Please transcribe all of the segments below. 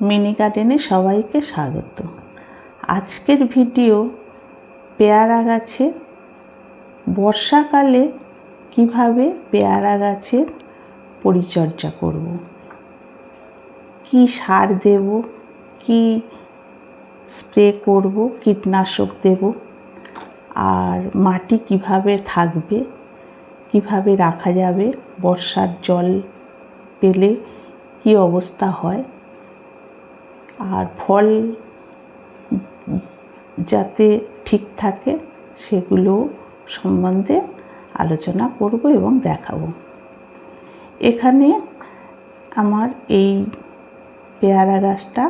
Mini গার্ডেনে সবাইকে স্বাগত। আজকের ভিডিও পেয়ারা গাছে, বর্ষাকালে কীভাবে পেয়ারা গাছের পরিচর্যা করব? কি সার দেব? কি স্প্রে করব? কীটনাশক দেব? আর মাটি কীভাবে থাকবে? কীভাবে রাখা যাবে? বর্ষার জল পেলে কি অবস্থা হয়? আর ফল যাতে ঠিক থাকে, সেগুলো সম্বন্ধে আলোচনা করব এবং দেখাবো। এখানে আমার এই পেয়ারা গাছটা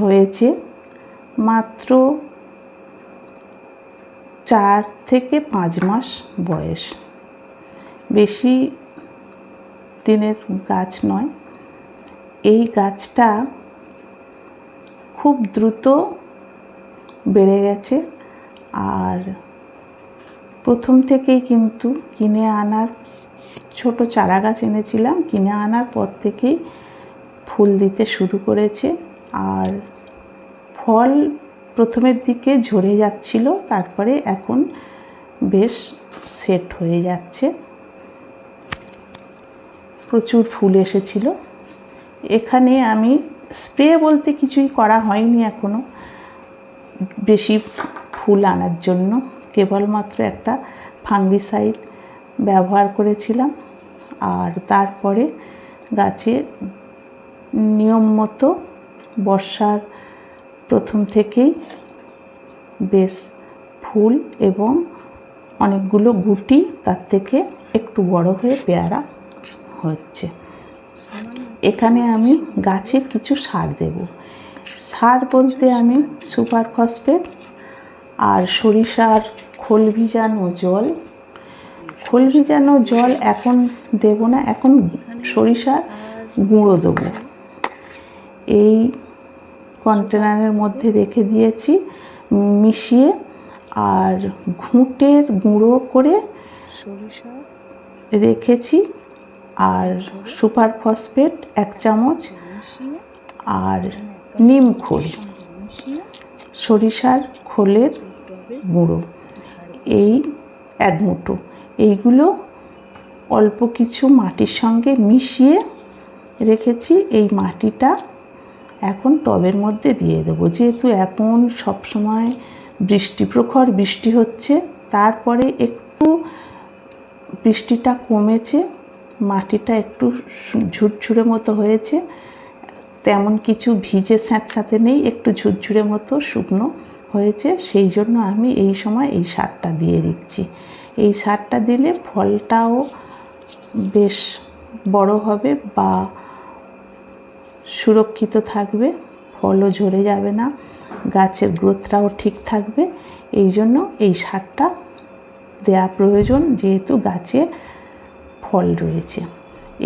হয়েছে মাত্র চার থেকে পাঁচ মাস বয়স। বেশি দিনের গাছ নয় এই গাছটা খুব দ্রুত বেড়ে গেছে আর প্রথম থেকেই কিন্তু কিনে আনার, ছোট চারা গাছ এনেছিলাম, কিনে আনার পর থেকেই ফুল দিতে শুরু করেছে আর ফল প্রথমের দিকে ঝরে যাচ্ছিল, তারপরে এখন বেশ সেট হয়ে যাচ্ছে। প্রচুর ফুল এসেছিল। এখানে আমি স্প্রে বলতে কিছুই করা হয়নি এখনও বেশি ফুল আনার জন্য। কেবলমাত্র একটা ফাঙ্গিসাইড ব্যবহার করেছিলাম। আর তারপরে গাছে নিয়ম মতো বর্ষার প্রথম থেকেই বেশ ফুল এবং অনেকগুলো গুটি তার থেকে একটু বড় হয়ে পেয়ারা হচ্ছে। এখানে আমি গাছে কিছু সার দেব। সার বলতে আমি সুপার ফসফেট আর সরিষার খোল ভিজানো জল। খোল ভিজানো জল এখন দেব না এখন সরিষার গুঁড়ো দেবো। এই কন্টেনারের মধ্যে রেখে দিয়েছি মিশিয়ে আর ঘুঁটের গুঁড়ো করে সরিষা রেখেছি। আর সুপার ফসফেট এক চামচ আর নিম খোল, সরিষার খোলের গুঁড়ো, এই এক মুঠো। এইগুলো অল্প কিছু মাটির সঙ্গে মিশিয়ে রেখেছি। এই মাটিটা এখন টবের মধ্যে দিয়ে দেবো। যেহেতু এখন সব সময় বৃষ্টি প্রখর, বৃষ্টি হচ্ছে, তারপরে একটু বৃষ্টিটা কমেছে। মাটিটা একটু ঝুরঝুরে মতো হয়েছে। তেমন কিছু ভিজে স্যাঁত স্যাঁতস্যাঁতে নেই, একটু ঝুরঝুরে মতো শুকনো হয়েছে। সেই জন্য আমি এই সময় এই সারটা দিয়ে দিচ্ছি। এই সারটা দিলে ফলটাও বেশ বড় হবে বা সুরক্ষিত থাকবে, ফলও ঝরে যাবে না, গাছের গ্রোথটাও ঠিক থাকবে। এই জন্য এই সারটা দেওয়া প্রয়োজন, যেহেতু গাছে ফল রয়েছে।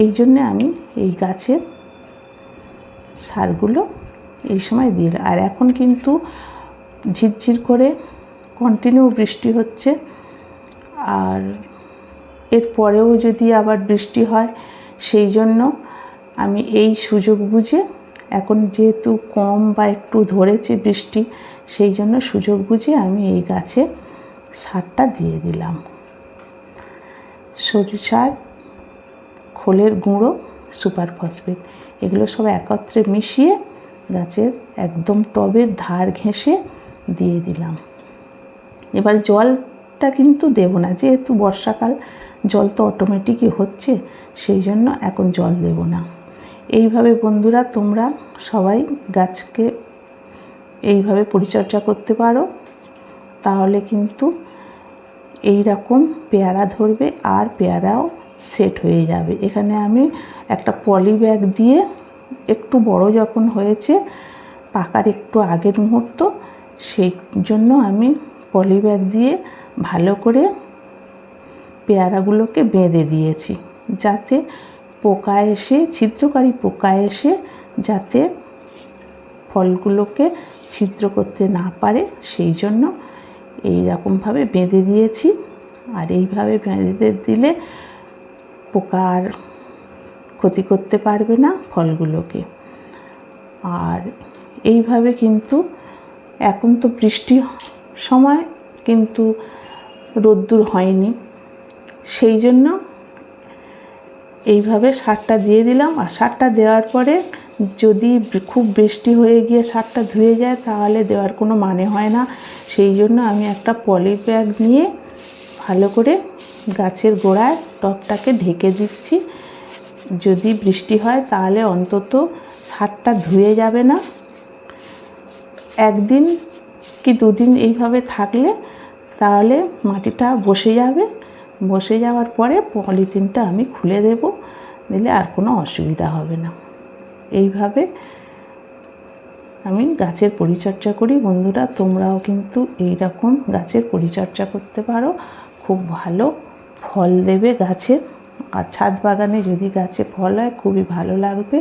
এই জন্যে আমি এই গাছের সারগুলো এই সময় দিই আর এখন কিন্তু ঝিরঝির করে কন্টিনিউ বৃষ্টি হচ্ছে। আর এর পরেও যদি আবার বৃষ্টি হয়, সেই জন্য আমি এই সুযোগ বুঝে এখন যেহেতু কম বা একটু ধরেছে বৃষ্টি, সেই জন্য সুযোগ বুঝে আমি এই গাছে সারটা দিয়ে দিলাম। সরিষার খোলের গুঁড়ো, সুপার ফসফেট। এগুলো সব একত্রে মিশিয়ে গাছের একদম টবের ধার ঘেঁষে দিয়ে দিলাম। এবার জলটা কিন্তু দেবো না, যেহেতু বর্ষাকাল, জল তো অটোমেটিকই হচ্ছে, সেই জন্য এখন জল দেব না। এইভাবে বন্ধুরা তোমরা সবাই গাছকে এইভাবে পরিচর্যা করতে পারো, তাহলে কিন্তু এই রকম পেয়ারা ধরবে আর পেয়ারাও সেট হয়ে যাবে। এখানে আমি একটা পলি ব্যাগ দিয়ে একটু বড় যখন হয়েছে, পাকার একটু আগের মুহূর্ত, সেই জন্য আমি পলি ব্যাগ দিয়ে ভালো করে পেয়ারাগুলোকে বেঁধে দিয়েছি, যাতে পোকা এসে, ছিদ্রকারী পোকা এসে যাতে ফলগুলোকে ছিদ্র করতে না পারে, সেই জন্য এই রকমভাবে বেঁধে দিয়েছি। আর এইভাবে বেঁধে দিলে পোকা আর ক্ষতি করতে পারবে না ফলগুলোকে। আর এইভাবে কিন্তু এখন তো বৃষ্টি সময় কিন্তু রোদ্দুর হয়নি। সেই জন্য এইভাবে সারটা দিয়ে দিলাম। আর সারটা দেওয়ার পরে যদি খুব বৃষ্টি হয়ে গিয়ে সারটা ধুয়ে যায় তাহলে দেওয়ার কোনো মানে হয় না। সেই জন্য আমি একটা পলি ব্যাগ নিয়ে ভালো করে গাছের গোড়ায় টবটাকে ঢেকে দিচ্ছি। যদি বৃষ্টি হয় তাহলে অন্তত সারটা ধুয়ে যাবে না। একদিন কি দুদিন এইভাবে থাকলে তাহলে মাটিটা বসে যাবে। বসে যাওয়ার পরে পলিথিনটা আমি খুলে দেব, দিলে আর কোনো অসুবিধা হবে না। এইভাবে আমি গাছের পরিচর্যা করি। বন্ধুরা, তোমরাও কিন্তু এই রকম গাছের পরিচর্যা করতে পারো। খুব ভালো। ফল দেবে গাছে। আর ছাদ বাগানে যদি গাছে ফল হয়, খুবই ভালো লাগবে।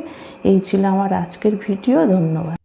এই ছিল আমার আজকের ভিডিও। ধন্যবাদ।